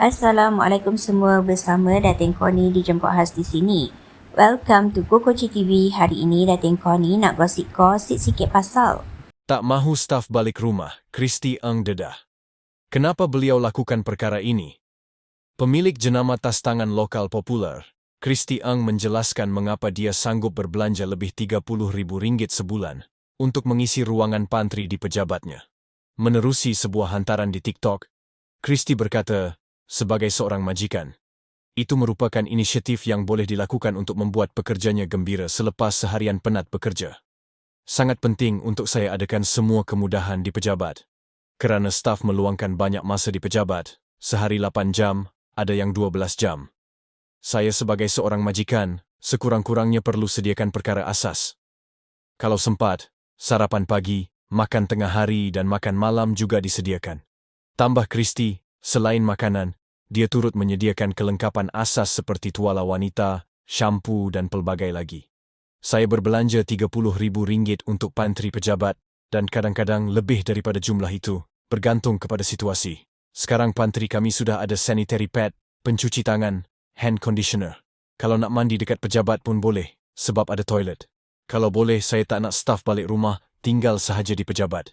Assalamualaikum semua bersama Datin Koni dijemput khas di sini. Welcome to Kokoci TV. Hari ini Datin Koni nak gosip-gosip sikit pasal. Tak mahu staf balik rumah, Kristi Eng dedah. Kenapa beliau lakukan perkara ini? Pemilik jenama tas tangan lokal popular, Kristi Eng menjelaskan mengapa dia sanggup berbelanja lebih RM30,000 sebulan untuk mengisi ruangan pantry di pejabatnya. Menerusi sebuah hantaran di TikTok, Kristi berkata, sebagai seorang majikan, itu merupakan inisiatif yang boleh dilakukan untuk membuat pekerjanya gembira selepas seharian penat bekerja. Sangat penting untuk saya adakan semua kemudahan di pejabat. Kerana staf meluangkan banyak masa di pejabat, sehari 8 jam, ada yang 12 jam. Saya sebagai seorang majikan, sekurang-kurangnya perlu sediakan perkara asas. Kalau sempat, sarapan pagi, makan tengah hari dan makan malam juga disediakan. Tambah Kristi, selain makanan, dia turut menyediakan kelengkapan asas seperti tuala wanita, syampu dan pelbagai lagi. Saya berbelanja RM30,000 untuk pantry pejabat dan kadang-kadang lebih daripada jumlah itu, bergantung kepada situasi. Sekarang pantry kami sudah ada sanitary pad, pencuci tangan, hand conditioner. Kalau nak mandi dekat pejabat pun boleh, sebab ada toilet. Kalau boleh, saya tak nak staf balik rumah, tinggal sahaja di pejabat.